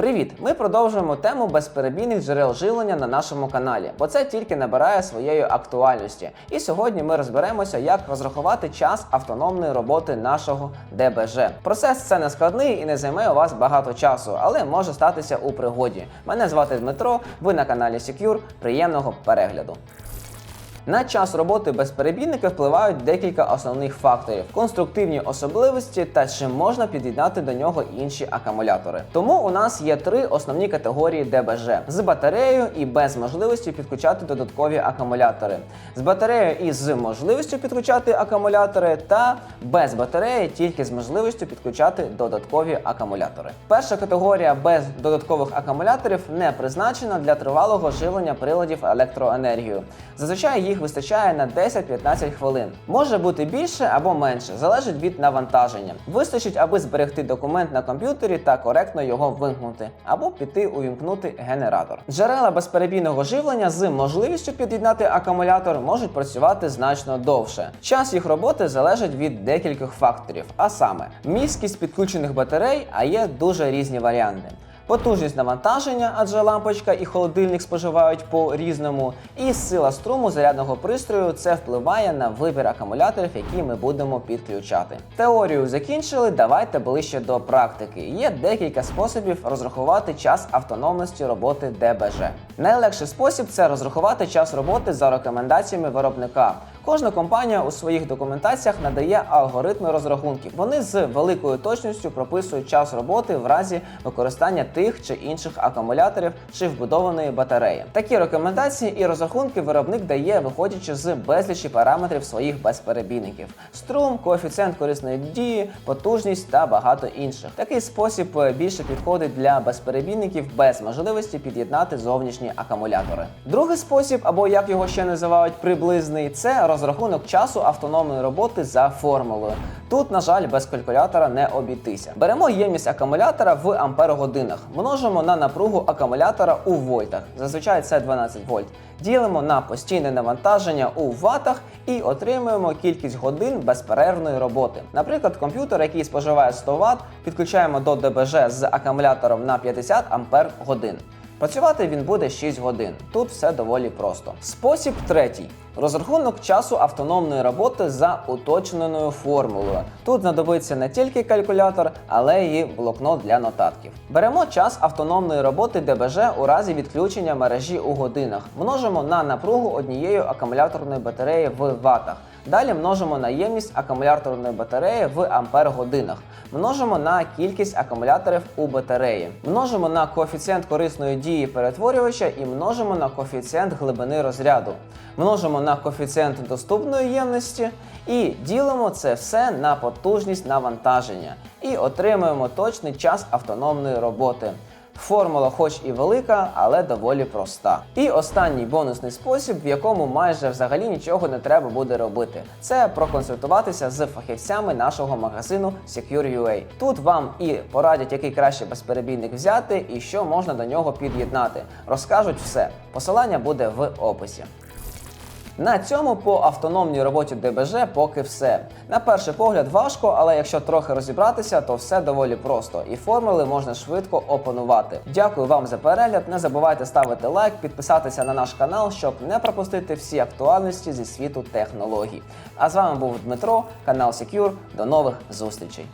Привіт! Ми продовжуємо тему безперебійних джерел живлення на нашому каналі, бо це тільки набирає своєї актуальності. І сьогодні ми розберемося, як розрахувати час автономної роботи нашого ДБЖ. Процес це не складний і не займе у вас багато часу, але може статися у пригоді. Мене звати Дмитро, ви на каналі Secure. Приємного перегляду. На час роботи безперебійника впливають декілька основних факторів: конструктивні особливості та чи можна під'єднати до нього інші акумулятори. Тому у нас є три основні категорії ДБЖ: з батареєю і без можливості підключати додаткові акумулятори, з батареєю і з можливістю підключати акумулятори, та без батареї тільки з можливістю підключати додаткові акумулятори. Перша категорія без додаткових акумуляторів не призначена для тривалого живлення приладів електроенергією. Зазвичай їх вистачає на 10-15 хвилин. Може бути більше або менше, залежить від навантаження. Вистачить, аби зберегти документ на комп'ютері та коректно його вимкнути, або піти увімкнути генератор. Джерела безперебійного живлення з можливістю під'єднати акумулятор можуть працювати значно довше. Час їх роботи залежить від декількох факторів, а саме міськість підключених батарей, а є дуже різні варіанти. Потужність навантаження, адже лампочка і холодильник споживають по різному, і сила струму зарядного пристрою це впливає на вибір акумуляторів, які ми будемо підключати. Теорію закінчили. Давайте ближче до практики. Є декілька способів розрахувати час автономності роботи ДБЖ. Найлегший спосіб це розрахувати час роботи за рекомендаціями виробника. Кожна компанія у своїх документаціях надає алгоритми розрахунків. Вони з великою точністю прописують час роботи в разі використання тих чи інших акумуляторів чи вбудованої батареї. Такі рекомендації і розрахунки виробник дає, виходячи з безлічі параметрів своїх безперебійників: струм, коефіцієнт корисної дії, потужність та багато інших. Такий спосіб е, більше підходить для безперебійників без можливості під'єднати зовнішні акумулятори. Другий спосіб, або як його ще називають приблизний, це розрахунок часу автономної роботи за формулою. Тут, на жаль, без калькулятора не обійтися. Беремо ємність акумулятора в ампер-годинах, множимо на напругу акумулятора у вольтах, зазвичай це 12 вольт. Ділимо на постійне навантаження у ватах і отримуємо кількість годин безперервної роботи. Наприклад, комп'ютер, який споживає 100 Вт, підключаємо до ДБЖ з акумулятором на 50 ампер годин. Працювати він буде 6 годин. Тут все доволі просто. Спосіб третій. Розрахунок часу автономної роботи за уточненою формулою. Тут знадобиться не тільки калькулятор, але й блокнот для нотатків. Беремо час автономної роботи ДБЖ у разі відключення мережі у годинах. Множимо на напругу однієї акумуляторної батареї в ватах. Далі множимо на ємність акумуляторної батареї в ампер-годинах. Множимо на кількість акумуляторів у батареї. Множимо на коефіцієнт корисної дії перетворювача і множимо на коефіцієнт глибини розряду. Множимо на коефіцієнт доступної ємності і ділимо це все на потужність навантаження. І отримуємо точний час автономної роботи. Формула, хоч і велика, але доволі проста. І останній бонусний спосіб, в якому майже взагалі нічого не треба буде робити, це проконсультуватися з фахівцями нашого магазину Secure.ua. Тут вам і порадять, який краще безперебійник взяти і що можна до нього під'єднати. Розкажуть все. Посилання буде в описі. На цьому по автономній роботі ДБЖ поки все. На перший погляд важко, але якщо трохи розібратися, то все доволі просто і формули можна швидко опанувати. Дякую вам за перегляд. Не забувайте ставити лайк, підписатися на наш канал, щоб не пропустити всі актуальності зі світу технологій. А з вами був Дмитро, канал Secure. До нових зустрічей.